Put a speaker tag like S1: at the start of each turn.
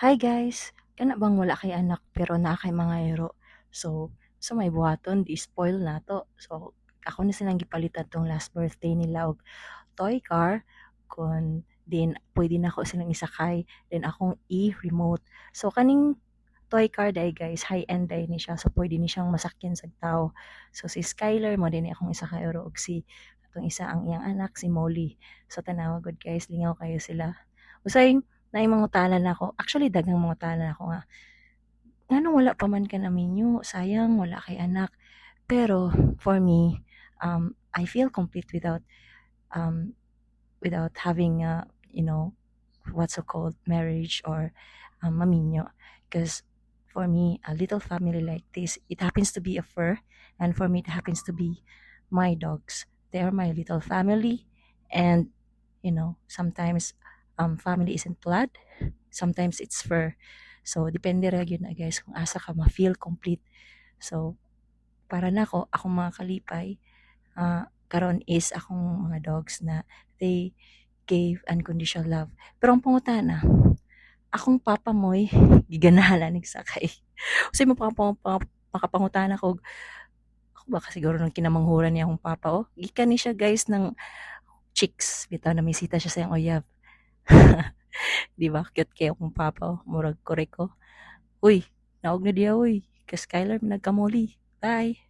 S1: Hi guys! Kana bang wala kay anak pero naa kay mga ero. So, sa may buhaton di spoil na to. So, ako na silang gipalitan tong last birthday nila og toy car kun din pwede na ako silang isakay then akong i-remote. So, kaning toy car day guys, high-end day ni siya. So, pwede ni siyang masakyan sa tao. So, si Skylar mo din akong isakay oro og si atong isa ang iyang anak si Molly. So, tanawa good guys, lingaw kayo sila. Usay na mangutanan ako. Actually, dagang mangutanan ako nga. Ngano wala pa man ka na minyo? Sayang, wala kay anak. Pero, for me, um, I feel complete without um, without having a, you know, what's so called marriage or um, maminyo. Because for me, a little family like this, it happens to be a fur, and for me, it happens to be my dogs. They are my little family, and you know, sometimes um, family isn't blood, sometimes it's fur. So, depende ra yun na guys kung asa ka ma-feel complete. So, para na ako, akong mga kalipay, uh, karon is akong mga dogs na they gave unconditional love. Pero ang pangutana, akong papa mo'y giganahala nig sakay. Kasi makapangutana ko, ako ba siguro nang kinamanghuran niya akong papa, oh. Gikan ni siya guys ng chicks. Bitaw na misita siya sa iyang oyab. Di ba? Cute kayo akong papa, oh. Murag korek ko. Uy, naog na diya, uy. Kas Skylar, nagkamuli. Bye!